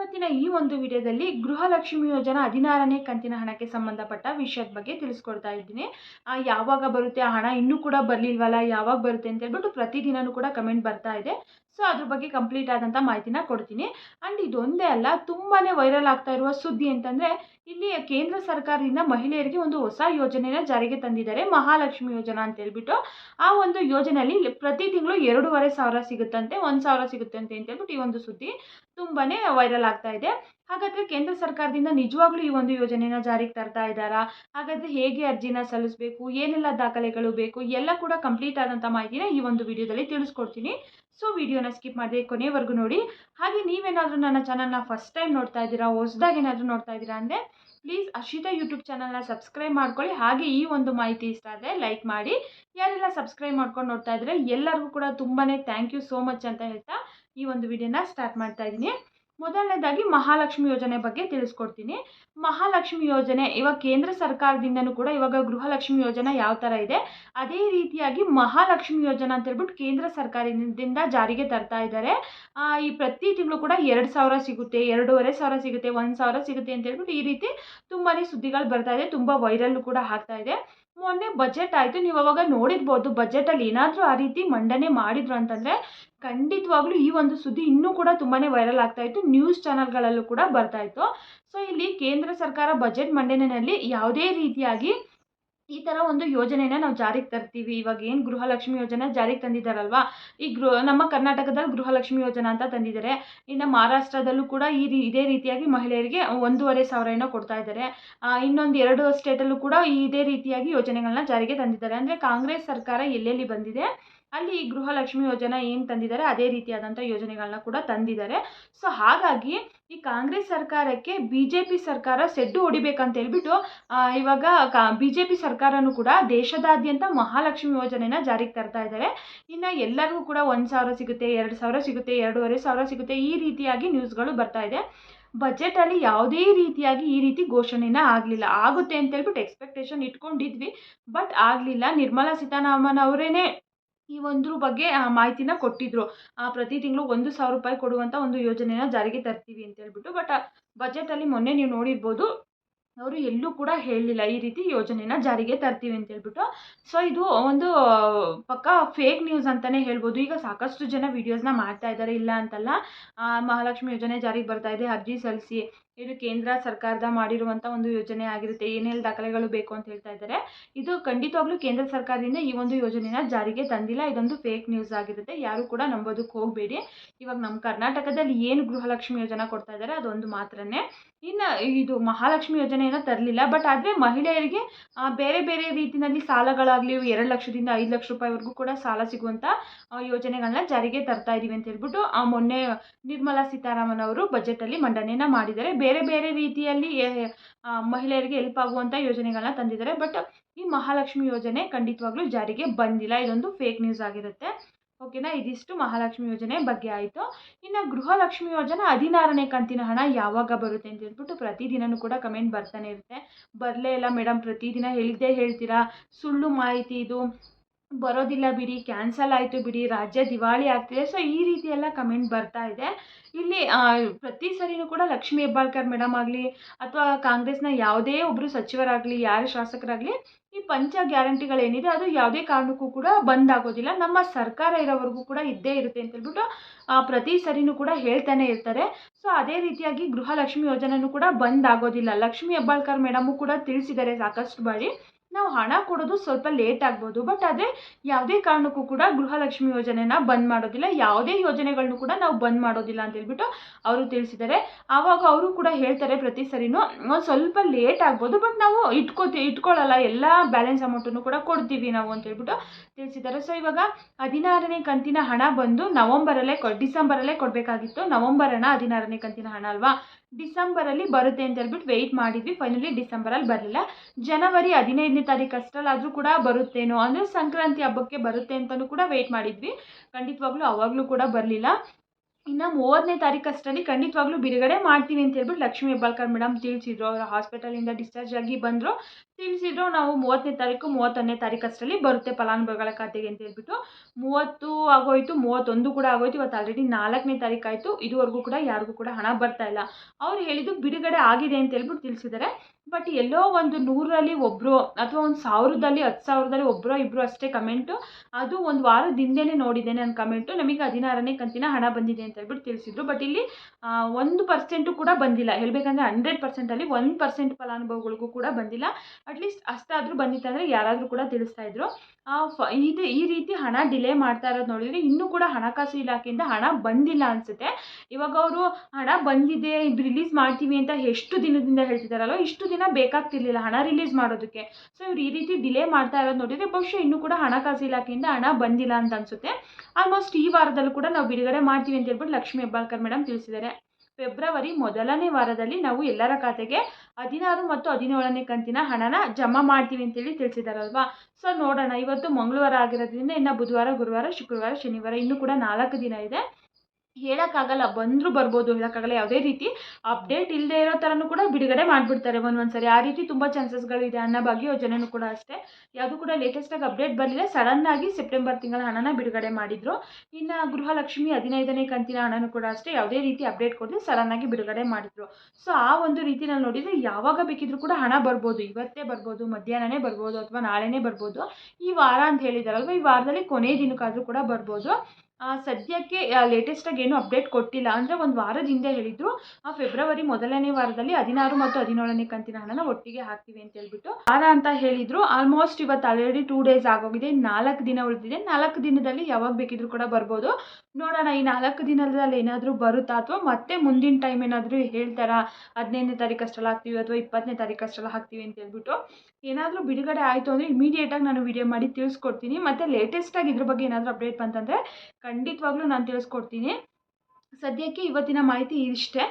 ಇವತ್ತಿನ ಈ ಒಂದು ವಿಡಿಯೋದಲ್ಲಿ ಗೃಹಲಕ್ಷ್ಮಿ ಯೋಜನಾ ಹದಿನಾರನೇ ಕಂತಿನ ಹಣಕ್ಕೆ ಸಂಬಂಧಪಟ್ಟ ವಿಷಯದ ಬಗ್ಗೆ ತಿಳಿಸ್ಕೊಡ್ತಾ ಇದ್ದೀನಿ. ಯಾವಾಗ ಬರುತ್ತೆ, ಆ ಹಣ ಇನ್ನೂ ಕೂಡ ಬರಲಿಲ್ವಲ್ಲ, ಯಾವಾಗ ಬರುತ್ತೆ ಅಂತ ಹೇಳ್ಬಿಟ್ಟು ಪ್ರತಿದಿನನೂ ಕೂಡ ಕಮೆಂಟ್ ಬರ್ತಾ ಇದೆ. ಸೊ, ಅದ್ರ ಬಗ್ಗೆ ಕಂಪ್ಲೀಟ್ ಆದಂಥ ಮಾಹಿತಿನ ಕೊಡ್ತೀನಿ. ಆ್ಯಂಡ್ ಇದೊಂದೇ ಅಲ್ಲ ತುಂಬಾ ವೈರಲ್ ಆಗ್ತಾ ಇರುವ ಸುದ್ದಿ ಅಂತಂದರೆ ಇಲ್ಲಿ ಕೇಂದ್ರ ಸರ್ಕಾರದಿಂದ ಮಹಿಳೆಯರಿಗೆ ಒಂದು ಹೊಸ ಯೋಜನೆನ ಜಾರಿಗೆ ತಂದಿದ್ದಾರೆ, ಮಹಾಲಕ್ಷ್ಮಿ ಯೋಜನಾ ಅಂತ ಹೇಳ್ಬಿಟ್ಟು. ಆ ಒಂದು ಯೋಜನೆಯಲ್ಲಿ ಪ್ರತಿ ತಿಂಗಳು ಎರಡೂವರೆ ಸಾವಿರ ಸಿಗುತ್ತಂತೆ, ಒಂದು ಸಾವಿರ ಸಿಗುತ್ತಂತೆ ಅಂತ ಹೇಳ್ಬಿಟ್ಟು ಈ ಒಂದು ಸುದ್ದಿ. ತುಂಬಾ ವೈರಲ್ ಆಗ್ತಾ ಇದೆ. ಹಾಗಾದರೆ ಕೇಂದ್ರ ಸರ್ಕಾರದಿಂದ ನಿಜವಾಗ್ಲೂ ಈ ಒಂದು ಯೋಜನೆನ ಜಾರಿಗೆ ತರ್ತಾ ಇದ್ದಾರಾ? ಹಾಗಾದರೆ ಹೇಗೆ ಅರ್ಜಿನ ಸಲ್ಲಿಸಬೇಕು? ಏನೆಲ್ಲ ದಾಖಲೆಗಳು ಬೇಕು? ಎಲ್ಲ ಕೂಡ ಕಂಪ್ಲೀಟ್ ಆದಂಥ ಮಾಹಿತಿನ ಈ ಒಂದು ವಿಡಿಯೋದಲ್ಲಿ ತಿಳಿಸ್ಕೊಡ್ತೀನಿ. ಸೊ ವಿಡಿಯೋನ ಸ್ಕಿಪ್ ಮಾಡದೆ ಕೊನೆವರೆಗೂ ನೋಡಿ. ಹಾಗೆ ನೀವೇನಾದರೂ ನನ್ನ ಚಾನಲ್ನ ಫಸ್ಟ್ ಟೈಮ್ ನೋಡ್ತಾ ಇದ್ದೀರಾ, ಹೊಸದಾಗಿ ಏನಾದರೂ ನೋಡ್ತಾ ಇದ್ದೀರಾ ಅಂದರೆ ಪ್ಲೀಸ್ ಅರ್ಷಿತಾ ಯೂಟ್ಯೂಬ್ ಚಾನಲ್ನ ಸಬ್ಸ್ಕ್ರೈಬ್ ಮಾಡ್ಕೊಳ್ಳಿ. ಹಾಗೆ ಈ ಒಂದು ಮಾಹಿತಿ ಇಷ್ಟ ಆದರೆ ಲೈಕ್ ಮಾಡಿ. ಯಾರೆಲ್ಲ ಸಬ್ಸ್ಕ್ರೈಬ್ ಮಾಡ್ಕೊಂಡು ನೋಡ್ತಾ ಇದ್ರೆ ಎಲ್ಲರಿಗೂ ಕೂಡ ತುಂಬಾ ಥ್ಯಾಂಕ್ ಯು ಸೋ ಮಚ್ ಅಂತ ಹೇಳ್ತಾ ಈ ಒಂದು ವಿಡಿಯೋನ ಸ್ಟಾರ್ಟ್ ಮಾಡ್ತಾ ಇದ್ದೀನಿ. ಮೊದಲನೇದಾಗಿ ಮಹಾಲಕ್ಷ್ಮಿ ಯೋಜನೆ ಬಗ್ಗೆ ತಿಳಿಸ್ಕೊಡ್ತೀನಿ. ಮಹಾಲಕ್ಷ್ಮಿ ಯೋಜನೆ, ಇವಾಗ ಕೇಂದ್ರ ಸರ್ಕಾರದಿಂದನೂ ಕೂಡ ಇವಾಗ ಗೃಹಲಕ್ಷ್ಮಿ ಯೋಜನೆ ಯಾವ ಥರ ಇದೆ, ಅದೇ ರೀತಿಯಾಗಿ ಮಹಾಲಕ್ಷ್ಮಿ ಯೋಜನೆ ಅಂತ ಹೇಳ್ಬಿಟ್ಟು ಕೇಂದ್ರ ಸರ್ಕಾರದಿಂದ ಜಾರಿಗೆ ತರ್ತಾ ಇದ್ದಾರೆ. ಈ ಪ್ರತಿ ತಿಂಗಳು ಕೂಡ ಎರಡು ಸಾವಿರ ಸಿಗುತ್ತೆ, ಎರಡೂವರೆ ಸಾವಿರ ಸಿಗುತ್ತೆ, ಒಂದು ಸಾವಿರ ಸಿಗುತ್ತೆ ಅಂತ ಹೇಳ್ಬಿಟ್ಟು ಈ ರೀತಿ ತುಂಬಾ ಸುದ್ದಿಗಳು ಬರ್ತಾ ಇದೆ, ತುಂಬ ವೈರಲ್ ಕೂಡ ಆಗ್ತಾ ಇದೆ. ಮೊನ್ನೆ ಬಜೆಟ್ ಆಯಿತು, ನೀವು ಅವಾಗ ನೋಡಿರ್ಬೋದು. ಬಜೆಟಲ್ಲಿ ಏನಾದರೂ ಆ ರೀತಿ ಮಂಡನೆ ಮಾಡಿದ್ರು ಅಂತಂದರೆ ಖಂಡಿತವಾಗ್ಲೂ ಈ ಒಂದು ಸುದ್ದಿ ಇನ್ನೂ ಕೂಡ ತುಂಬಾ ವೈರಲ್ ಆಗ್ತಾ ಇತ್ತು. ನ್ಯೂಸ್ ಚಾನಲ್ಗಳಲ್ಲೂ ಕೂಡ ಬರ್ತಾ ಇತ್ತು. ಸೊ ಇಲ್ಲಿ ಕೇಂದ್ರ ಸರ್ಕಾರ ಬಜೆಟ್ ಮಂಡನೆಯಲ್ಲಿ ಯಾವುದೇ ರೀತಿಯಾಗಿ ಈ ಥರ ಒಂದು ಯೋಜನೆನ ನಾವು ಜಾರಿಗೆ ತರ್ತೀವಿ. ಇವಾಗ ಏನು ಗೃಹಲಕ್ಷ್ಮಿ ಯೋಜನೆ ಜಾರಿಗೆ ತಂದಿದ್ದಾರಲ್ವಾ ಈ ಗೃಹ, ನಮ್ಮ ಕರ್ನಾಟಕದಲ್ಲಿ ಗೃಹಲಕ್ಷ್ಮಿ ಯೋಜನೆ ಅಂತ ತಂದಿದ್ದಾರೆ ಇನ್ನು ಮಹಾರಾಷ್ಟ್ರದಲ್ಲೂ ಕೂಡ ಈ ರೀ, ಇದೇ ರೀತಿಯಾಗಿ ಮಹಿಳೆಯರಿಗೆ ಒಂದೂವರೆ ಸಾವಿರ ಏನೋ ಕೊಡ್ತಾ ಇದ್ದಾರೆ ಇನ್ನೊಂದು ಎರಡು ಸ್ಟೇಟಲ್ಲೂ ಕೂಡ ಇದೇ ರೀತಿಯಾಗಿ ಯೋಜನೆಗಳನ್ನ ಜಾರಿಗೆ ತಂದಿದ್ದಾರೆ ಅಂದರೆ ಕಾಂಗ್ರೆಸ್ ಸರ್ಕಾರ ಎಲ್ಲೆಲ್ಲಿ ಬಂದಿದೆ? ಅಲ್ಲಿ ಈ ಗೃಹಲಕ್ಷ್ಮಿ ಯೋಜನೆ ಏನು ತಂದಿದ್ದಾರೆ, ಅದೇ ರೀತಿಯಾದಂಥ ಯೋಜನೆಗಳನ್ನ ಕೂಡ ತಂದಿದ್ದಾರೆ. ಸೊ ಹಾಗಾಗಿ ಈ ಕಾಂಗ್ರೆಸ್ ಸರ್ಕಾರಕ್ಕೆ ಬಿ ಜೆ ಪಿ ಸರ್ಕಾರ ಸೆಡ್ಡು ಹೊಡಿಬೇಕಂತ ಹೇಳ್ಬಿಟ್ಟು ಇವಾಗ ಕಾ ಬಿ ಜೆ ಪಿ ಸರ್ಕಾರನೂ ಕೂಡ ದೇಶದಾದ್ಯಂತ ಮಹಾಲಕ್ಷ್ಮಿ ಯೋಜನೆನ ಜಾರಿಗೆ ತರ್ತಾ ಇದ್ದಾರೆ. ಇನ್ನು ಎಲ್ಲರಿಗೂ ಕೂಡ ಒಂದು ಸಾವಿರ ಸಿಗುತ್ತೆ, ಎರಡು ಸಾವಿರ ಸಿಗುತ್ತೆ, ಎರಡೂವರೆ ಸಾವಿರ ಸಿಗುತ್ತೆ, ಈ ರೀತಿಯಾಗಿ ನ್ಯೂಸ್ಗಳು ಬರ್ತಾ ಇದೆ. ಬಜೆಟಲ್ಲಿ ಯಾವುದೇ ರೀತಿಯಾಗಿ ಈ ರೀತಿ ಘೋಷಣೆನ ಆಗಲಿಲ್ಲ. ಆಗುತ್ತೆ ಅಂತ ಹೇಳ್ಬಿಟ್ಟು ಎಕ್ಸ್ಪೆಕ್ಟೇಷನ್ ಇಟ್ಕೊಂಡಿದ್ವಿ. ಬಟ್ ಆಗಲಿಲ್ಲ. ನಿರ್ಮಲಾ ಸೀತಾರಾಮನ್ ಅವರೇನೆ ಈ ಒಂದ್ರ ಬಗ್ಗೆ ಮಾಹಿತಿನ ಕೊಟ್ಟಿದ್ರು. ಆ, ಪ್ರತಿ ತಿಂಗಳು ಒಂದು ಸಾವಿರ ರೂಪಾಯಿ ಕೊಡುವಂಥ ಒಂದು ಯೋಜನೆನ ಜಾರಿಗೆ ತರ್ತೀವಿ ಅಂತ ಹೇಳ್ಬಿಟ್ಟು ಬಟ್ ಬಜೆಟಲ್ಲಿ ಮೊನ್ನೆ ನೀವು ನೋಡಿರ್ಬೋದು ಅವರು ಎಲ್ಲೂ ಕೂಡ ಹೇಳಲಿಲ್ಲ ಈ ರೀತಿ ಯೋಜನೆನ ಜಾರಿಗೆ ತರ್ತೀವಿ ಅಂತ ಹೇಳ್ಬಿಟ್ಟು. ಸೊ ಇದು ಒಂದು ಪಕ್ಕ ಫೇಕ್ ನ್ಯೂಸ್ ಅಂತಲೇ ಹೇಳ್ಬೋದು. ಈಗ ಸಾಕಷ್ಟು ಜನ ವಿಡಿಯೋಸ್ನ ಮಾಡ್ತಾ ಇದ್ದಾರೆ ಇಲ್ಲ ಅಂತಲ್ಲ. ಮಹಾಲಕ್ಷ್ಮಿ ಯೋಜನೆ ಜಾರಿಗೆ ಬರ್ತಾ ಇದೆ ಅರ್ಜಿ ಸಲ್ಲಿಸಿ. ಇದು ಕೇಂದ್ರ ಸರ್ಕಾರದ ಮಾಡಿರುವಂಥ ಒಂದು ಯೋಜನೆ ಆಗಿರುತ್ತೆ. ಏನೆಲ್ಲ ದಾಖಲೆಗಳು ಬೇಕು ಅಂತ ಹೇಳ್ತಾ ಇದ್ದಾರೆ. ಇದು ಖಂಡಿತವಾಗ್ಲೂ ಕೇಂದ್ರ ಸರ್ಕಾರದಿಂದ ಈ ಒಂದು ಯೋಜನೆನ ಜಾರಿಗೆ ತಂದಿಲ್ಲ. ಇದೊಂದು ಫೇಕ್ ನ್ಯೂಸ್ ಆಗಿರುತ್ತೆ. ಯಾರು ಕೂಡ ನಂಬೋದಕ್ಕೆ ಹೋಗಬೇಡಿ. ಇವಾಗ ನಮ್ಮ ಕರ್ನಾಟಕದಲ್ಲಿ ಏನು ಗೃಹಲಕ್ಷ್ಮಿ ಯೋಜನೆ ಕೊಡ್ತಾ ಇದ್ದಾರೆ ಅದೊಂದು ಮಾತ್ರನೇ. ಇನ್ನು ಇದು ಮಹಾಲಕ್ಷ್ಮಿ ಯೋಜನೆಯನ್ನು ತರಲಿಲ್ಲ ಬಟ್ ಆದರೆ ಮಹಿಳೆಯರಿಗೆ ಬೇರೆ ಬೇರೆ ರೀತಿಯಲ್ಲಿ ಸಾಲಗಳಾಗಲಿ ಎರಡು ಲಕ್ಷದಿಂದ ಐದು ಲಕ್ಷ ರೂಪಾಯಿವರೆಗೂ ಕೂಡ ಸಾಲ ಸಿಗುವಂಥ ಯೋಜನೆಗಳನ್ನ ಜಾರಿಗೆ ತರ್ತಾ ಇದ್ದೀವಿ ಅಂತ ಹೇಳ್ಬಿಟ್ಟು ಆ, ಮೊನ್ನೆ ನಿರ್ಮಲಾ ಸೀತಾರಾಮನ್ ಅವರು ಬಜೆಟಲ್ಲಿ ಮಂಡನೆಯನ್ನು ಮಾಡಿದ್ದಾರೆ. ಬೇರೆ ಬೇರೆ ರೀತಿಯಲ್ಲಿ ಮಹಿಳೆಯರಿಗೆ ಹೆಲ್ಪ್ ಆಗುವಂಥ ಯೋಜನೆಗಳನ್ನ ತಂದಿದ್ದಾರೆ ಬಟ್ ಈ ಮಹಾಲಕ್ಷ್ಮಿ ಯೋಜನೆ ಖಂಡಿತವಾಗ್ಲೂ ಜಾರಿಗೆ ಬಂದಿಲ್ಲ. ಇದೊಂದು ಫೇಕ್ ನ್ಯೂಸ್ ಆಗಿರುತ್ತೆ. ಓಕೆನಾ ಇದಿಷ್ಟು ಮಹಾಲಕ್ಷ್ಮಿ ಯೋಜನೆ ಬಗ್ಗೆ ಆಯಿತು. ಇನ್ನು ಗೃಹಲಕ್ಷ್ಮಿ ಯೋಜನೆ ಹದಿನಾರನೇ ಕಂತಿನ ಹಣ ಯಾವಾಗ ಬರುತ್ತೆ ಅಂತ ಹೇಳ್ಬಿಟ್ಟು ಪ್ರತಿದಿನವೂ ಕೂಡ ಕಮೆಂಟ್ ಬರ್ತಾನೆ ಇರುತ್ತೆ. ಬರಲೇ ಇಲ್ಲ ಮೇಡಮ್ ಪ್ರತಿದಿನ ಹೇಳಿದ್ದೇ ಹೇಳ್ತೀರಾ? ಸುಳ್ಳು ಮಾಹಿತಿ ಇದು. ಬರೋದಿಲ್ಲ ಬಿಡಿ ಕ್ಯಾನ್ಸಲ್ ಆಯಿತು ಬಿಡಿ, ರಾಜ್ಯ ದಿವಾಳಿ ಆಗ್ತಿದೆ. ಸೊ ಈ ರೀತಿ ಎಲ್ಲ ಕಮೆಂಟ್ ಬರ್ತಾ ಇದೆ. ಇಲ್ಲಿ ಪ್ರತಿ ಸರಿನೂ ಕೂಡ ಲಕ್ಷ್ಮೀ ಹೆಬ್ಬಾಳ್ಕರ್ ಮೇಡಮ್ ಆಗಲಿ ಅಥವಾ ಕಾಂಗ್ರೆಸ್ನ ಯಾವುದೇ ಒಬ್ಬರು ಸಚಿವರಾಗಲಿ, ಯಾರ ಶಾಸಕರಾಗಲಿ, ಈ ಪಂಚ ಗ್ಯಾರಂಟಿಗಳೇನಿದೆ, ಅದು ಯಾವುದೇ ಕಾರಣಕ್ಕೂ ಕೂಡ ಬಂದ್ ಆಗೋದಿಲ್ಲ ನಮ್ಮ ಸರ್ಕಾರ ಇರೋವರೆಗೂ ಕೂಡ ಇದ್ದೇ ಇರುತ್ತೆ ಅಂತ ಹೇಳ್ಬಿಟ್ಟು ಪ್ರತಿ ಸರಿನೂ ಕೂಡ ಹೇಳ್ತಾನೆ ಇರ್ತಾರೆ. ಸೊ ಅದೇ ರೀತಿಯಾಗಿ ಗೃಹಲಕ್ಷ್ಮಿ ಯೋಜನೆಯೂ ಕೂಡ ಬಂದ್ ಆಗೋದಿಲ್ಲ ಲಕ್ಷ್ಮೀ ಹೆಬ್ಬಾಳ್ಕರ್ ಮೇಡಮು ಕೂಡ ತಿಳಿಸಿದ್ದಾರೆ ಸಾಕಷ್ಟು ಬಾರಿ. ನಾವು ಹಣ ಕೊಡೋದು ಸ್ವಲ್ಪ ಲೇಟ್ ಆಗ್ಬೋದು ಬಟ್ ಆದರೆ ಯಾವುದೇ ಕಾರಣಕ್ಕೂ ಕೂಡ ಗೃಹಲಕ್ಷ್ಮಿ ಯೋಜನೆನ ಬಂದ್ ಮಾಡೋದಿಲ್ಲ. ಯಾವುದೇ ಯೋಜನೆಗಳನ್ನು ಕೂಡ ನಾವು ಬಂದ್ ಮಾಡೋದಿಲ್ಲ ಅಂತ ಹೇಳ್ಬಿಟ್ಟು ಅವರು ತಿಳಿಸಿದ್ದಾರೆ. ಆವಾಗ ಅವರು ಕೂಡ ಹೇಳ್ತಾರೆ ಪ್ರತಿ ಸರಿನೂ ಸ್ವಲ್ಪ ಲೇಟ್ ಆಗ್ಬೋದು ಬಟ್ ನಾವು ಇಟ್ಕೋತಿ, ಇಟ್ಕೊಳ್ಳಲ್ಲ. ಎಲ್ಲ ಬ್ಯಾಲೆನ್ಸ್ ಅಮೌಂಟನ್ನು ಕೂಡ ಕೊಡ್ತೀವಿ ನಾವು ಅಂತ ಹೇಳ್ಬಿಟ್ಟು ತಿಳಿಸಿದ್ದಾರೆ. ಸೊ ಇವಾಗ ಹದಿನಾರನೇ ಕಂತಿನ ಹಣ ಬಂದು ನವಂಬರಲ್ಲೇ ಕೊ, ಡಿಸೆಂಬರಲ್ಲೇ ಕೊಡಬೇಕಾಗಿತ್ತು. ನವಂಬರ್ ಹಣ ಹದಿನಾರನೇ ಕಂತಿನ ಹಣ ಅಲ್ವಾ? ಡಿಸೆಂಬರಲ್ಲಿ ಬರುತ್ತೆ ಅಂತ ಹೇಳ್ಬಿಟ್ಟು ವೆಯ್ಟ್ ಮಾಡಿದ್ವಿ. ಫೈನಲಿ ಡಿಸೆಂಬರಲ್ಲಿ ಬರಲಿಲ್ಲ. ಜನವರಿ ಹದಿನೈದನೇ ತಾರೀಕು ಅಷ್ಟರಲ್ಲಾದರೂ ಕೂಡ ಬರುತ್ತೇನೋ. ಅಂದರೆ ಸಂಕ್ರಾಂತಿ ಹಬ್ಬಕ್ಕೆ ಬರುತ್ತೆ ಅಂತಲೂ ಕೂಡ ವೆಯ್ಟ್ ಮಾಡಿದ್ವಿ. ಖಂಡಿತವಾಗ್ಲೂ ಅವಾಗಲೂ ಕೂಡ ಬರಲಿಲ್ಲ. ಇನ್ನು ಮೂವತ್ತನೇ ತಾರೀಕು ಅಷ್ಟರಲ್ಲಿ ಖಂಡಿತವಾಗ್ಲೂ ಬಿಡುಗಡೆ ಮಾಡ್ತೀವಿ ಅಂತ ಹೇಳ್ಬಿಟ್ಟು ಲಕ್ಷ್ಮೀ ಹೆಬ್ಬಾಳ್ಕರ್ ಮೇಡಮ್ ತಿಳಿಸಿದ್ರು. ಅವರು ಹಾಸ್ಪಿಟಲಿಂದ ಡಿಸ್ಚಾರ್ಜ್ ಆಗಿ ಬಂದರು. ತಿಳಿಸಿದ್ರು ನಾವು ಮೂವತ್ತನೇ ತಾರೀಕು ಮೂವತ್ತೊಂದನೇ ತಾರೀಕು ಅಷ್ಟರಲ್ಲಿ ಬರುತ್ತೆ ಫಲಾನುಭವಿಗಳ ಖಾತೆಗೆ ಅಂತ ಹೇಳ್ಬಿಟ್ಟು. ಮೂವತ್ತು ಆಗೋಯ್ತು, ಮೂವತ್ತೊಂದು ಕೂಡ ಆಗೋಯ್ತು, ಇವತ್ತು ಆಲ್ರೆಡಿ ನಾಲ್ಕನೇ ತಾರೀಕು ಆಯಿತು, ಇದುವರೆಗೂ ಕೂಡ ಯಾರಿಗೂ ಕೂಡ ಹಣ ಬರ್ತಾ ಇಲ್ಲ. ಅವ್ರು ಹೇಳಿದ್ದು ಬಿಡುಗಡೆ ಆಗಿದೆ ಅಂತ ಹೇಳ್ಬಿಟ್ಟು ತಿಳಿಸಿದ್ದಾರೆ. ಬಟ್ ಎಲ್ಲೋ ಒಂದು ನೂರರಲ್ಲಿ ಒಬ್ಬರು ಅಥವಾ ಒಂದು ಸಾವಿರದಲ್ಲಿ, ಹತ್ತು ಸಾವಿರದಲ್ಲಿ ಒಬ್ಬರೋ ಇಬ್ಬರು ಅಷ್ಟೇ ಕಮೆಂಟು. ಅದು ಒಂದು ವಾರದ ನೋಡಿದ್ದೇನೆ ನನ್ನ ಕಮೆಂಟು. ನಮಗೆ ಹದಿನಾರನೇ ಕಂತಿನ ಹಣ ಬಂದಿದೆ ಅಂತ ಹೇಳ್ಬಿಟ್ಟು ತಿಳಿಸಿದ್ರು. ಬಟ್ ಇಲ್ಲಿ ಒಂದು ಪರ್ಸೆಂಟು ಕೂಡ ಬಂದಿಲ್ಲ. ಹೇಳಬೇಕಂದ್ರೆ ಹಂಡ್ರೆಡ್ ಪರ್ಸೆಂಟಲ್ಲಿ ಒಂದು ಪರ್ಸೆಂಟ್ ಫಲಾನುಭವಿಗಳಿಗೂ ಕೂಡ ಬಂದಿಲ್ಲ. ಅಟ್ಲೀಸ್ಟ್ ಅಷ್ಟಾದರೂ ಬಂದಿತ್ತಂದರೆ ಯಾರಾದರೂ ಕೂಡ ತಿಳಿಸ್ತಾ ಇದ್ರು. ಆ, ಫ ಇದು ಈ ರೀತಿ ಹಣ ಡಿಲೇ ಮಾಡ್ತಾ ಇರೋದು ನೋಡಿದರೆ ಇನ್ನೂ ಕೂಡ ಹಣಕಾಸು ಇಲಾಖೆಯಿಂದ ಹಣ ಬಂದಿಲ್ಲ ಅನಿಸುತ್ತೆ. ಇವಾಗ ಅವರು ಹಣ ಬಂದಿದೆ ರಿಲೀಸ್ ಮಾಡ್ತೀವಿ ಅಂತ ಎಷ್ಟು ದಿನದಿಂದ ಹೇಳ್ತಿದ್ದಾರಲ್ವ ಇಷ್ಟು ದಿನ ಬೇಕಾಗ್ತಿರ್ಲಿಲ್ಲ ಹಣ ರಿಲೀಸ್ ಮಾಡೋದಕ್ಕೆ. ಸೊ ಇವ್ರು ಈ ರೀತಿ ಡಿಲೇ ಮಾಡ್ತಾ ಇರೋದು ನೋಡಿದರೆ ಬಹುಶಃ ಇನ್ನೂ ಕೂಡ ಹಣಕಾಸು ಇಲಾಖೆಯಿಂದ ಹಣ ಬಂದಿಲ್ಲ ಅಂತ ಅನಿಸುತ್ತೆ. ಆಲ್ಮೋಸ್ಟ್ ಈ ವಾರದಲ್ಲೂ ಕೂಡ ನಾವು ಬಿಡುಗಡೆ ಮಾಡ್ತೀವಿ ಅಂತ ಹೇಳ್ಬಿಟ್ಟು ಲಕ್ಷ್ಮೀ ಹೆಬ್ಬಾಳ್ಕರ್ ಮೇಡಮ್ ತಿಳಿಸಿದ್ದಾರೆ. ಫೆಬ್ರವರಿ ಮೊದಲನೇ ವಾರದಲ್ಲಿ ನಾವು ಎಲ್ಲರ ಖಾತೆಗೆ ಹದಿನಾರು ಮತ್ತು ಹದಿನೇಳನೇ ಕಂತಿನ ಹಣನ ಜಮಾ ಮಾಡ್ತೀವಿ ಅಂತೇಳಿ ತಿಳಿಸಿದಾರಲ್ವಾ? ಸೊ ನೋಡೋಣ. ಇವತ್ತು ಮಂಗಳವಾರ ಆಗಿರೋದ್ರಿಂದ ಇನ್ನು ಬುಧವಾರ, ಗುರುವಾರ, ಶುಕ್ರವಾರ, ಶನಿವಾರ ಇನ್ನೂ ಕೂಡ ನಾಲ್ಕು ದಿನ ಇದೆ. ಹೇಳೋಕ್ಕಾಗಲ್ಲ, ಬಂದರೂ ಬರ್ಬೋದು, ಹೇಳೋಕ್ಕಾಗಲ್ಲ, ಯಾವುದೇ ರೀತಿ ಅಪ್ಡೇಟ್ ಇಲ್ಲದೆ ಇರೋ ಥರನೂ ಕೂಡ ಬಿಡುಗಡೆ ಮಾಡಿಬಿಡ್ತಾರೆ ಒಂದೊಂದು ಸರಿ ಆ ರೀತಿ ತುಂಬ ಚಾನ್ಸಸ್ಗಳಿದೆ ಅನ್ನಭಾಗ್ಯ ಯೋಜನೆನೂ ಕೂಡ ಅಷ್ಟೇ. ಯಾವುದು ಕೂಡ ಲೇಟೆಸ್ಟಾಗಿ ಅಪ್ಡೇಟ್ ಬರಲಿಲ್ಲ ಸಡನ್ನಾಗಿ ಸೆಪ್ಟೆಂಬರ್ ತಿಂಗಳ ಹಣನ ಬಿಡುಗಡೆ ಮಾಡಿದರು. ಇನ್ನು ಗೃಹಲಕ್ಷ್ಮಿ ಹದಿನೈದನೇ ಕಂತಿನ ಹಣನೂ ಕೂಡ ಅಷ್ಟೇ, ಯಾವುದೇ ರೀತಿ ಅಪ್ಡೇಟ್ ಕೊಡಲಿ ಸಡನ್ನಾಗಿ ಬಿಡುಗಡೆ ಮಾಡಿದರು. ಸೊ ಆ ಒಂದು ರೀತಿನಲ್ಲಿ ನೋಡಿದರೆ ಯಾವಾಗ ಬೇಕಿದ್ರೂ ಕೂಡ ಹಣ ಬರ್ಬೋದು. ಇವತ್ತೇ ಬರ್ಬೋದು, ಮಧ್ಯಾಹ್ನನೇ ಬರ್ಬೋದು, ಅಥವಾ ನಾಳೆನೇ ಬರ್ಬೋದು. ಈ ವಾರ ಅಂತ ಹೇಳಿದಾರಲ್ವ? ಈ ವಾರದಲ್ಲಿ ಕೊನೆ ದಿನಕ್ಕಾದರೂ ಕೂಡ ಬರ್ಬೋದು. ಸದ್ಯಕ್ಕೆ ಲೇಟೆಸ್ಟಾಗಿ ಏನೂ ಅಪ್ಡೇಟ್ ಕೊಟ್ಟಿಲ್ಲ. ಅಂದರೆ ಒಂದು ವಾರದ ಹಿಂದೆ ಹೇಳಿದ್ರು. ಆ ಫೆಬ್ರವರಿ ಮೊದಲನೇ ವಾರದಲ್ಲಿ ಹದಿನಾರು ಮತ್ತು ಹದಿನೇಳನೇ ಕಂತಿನ ಹಣನ ಒಟ್ಟಿಗೆ ಹಾಕ್ತೀವಿ ಅಂತ ಹೇಳ್ಬಿಟ್ಟು ವಾರ ಅಂತ ಹೇಳಿದ್ರು. ಆಲ್ಮೋಸ್ಟ್ ಇವತ್ತು ಆಲ್ರೆಡಿ ಟೂ ಡೇಸ್ ಆಗೋಗಿದೆ. ನಾಲ್ಕು ದಿನ ಉಳಿದಿದೆ. ನಾಲ್ಕು ದಿನದಲ್ಲಿ ಯಾವಾಗ ಬೇಕಿದ್ರೂ ಕೂಡ ಬರ್ಬೋದು. ನೋಡೋಣ, ಈ ನಾಲ್ಕು ದಿನದಲ್ಲಿ ಏನಾದರೂ ಬರುತ್ತಾ ಅಥವಾ ಮತ್ತೆ ಮುಂದಿನ ಟೈಮ್ ಏನಾದರೂ ಹೇಳ್ತಾರಾ? ಹದಿನೈದನೇ ತಾರೀಕು ಅಷ್ಟೆಲ್ಲ ಹಾಕ್ತೀವಿ ಅಥವಾ ಇಪ್ಪತ್ತನೇ ತಾರೀಕು ಅಷ್ಟೆಲ್ಲ ಹಾಕ್ತೀವಿ ಅಂತ ಹೇಳ್ಬಿಟ್ಟು ಏನಾದರೂ ಬಿಡುಗಡೆ ಆಯಿತು ಅಂದರೆ ಇಮಿಡಿಯೇಟಾಗಿ ನಾನು ವಿಡಿಯೋ ಮಾಡಿ ತಿಳಿಸ್ಕೊಡ್ತೀನಿ. ಮತ್ತು ಲೇಟೆಸ್ಟಾಗಿ ಇದ್ರ ಬಗ್ಗೆ ಏನಾದರೂ ಅಪ್ಡೇಟ್ ಬಂತಂದರೆ ಖಂಡಿತವಾಗ್ಲೂ ನಾನು ತಿಳಿಸ್ಕೊಡ್ತೀನಿ. ಸದ್ಯಕ್ಕೆ ಇವತ್ತಿನ ಮಾಹಿತಿ ಇಷ್ಟೇ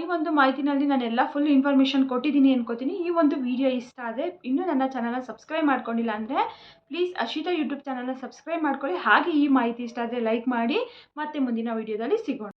ಈ ಒಂದು ಮಾಹಿತಿನಲ್ಲಿ ನಾನೆಲ್ಲ ಫುಲ್ ಇನ್ಫಾರ್ಮೇಷನ್ ಕೊಟ್ಟಿದ್ದೀನಿ ಅನ್ಕೋತೀನಿ. ಈ ಒಂದು ವಿಡಿಯೋ ಇಷ್ಟ ಆದರೆ ಇನ್ನೂ ನನ್ನ ಚಾನಲ್ನ ಸಬ್ಸ್ಕ್ರೈಬ್ ಮಾಡ್ಕೊಂಡಿಲ್ಲ ಅಂದರೆ ಪ್ಲೀಸ್ ಅಶಿತಾ ಯೂಟ್ಯೂಬ್ ಚಾನಲ್ನ ಸಬ್ಸ್ಕ್ರೈಬ್ ಮಾಡ್ಕೊಳ್ಳಿ. ಹಾಗೆ ಈ ಮಾಹಿತಿ ಇಷ್ಟ ಆದರೆ ಲೈಕ್ ಮಾಡಿ. ಮತ್ತೆ ಮುಂದಿನ ವಿಡಿಯೋದಲ್ಲಿ ಸಿಗೋಣ.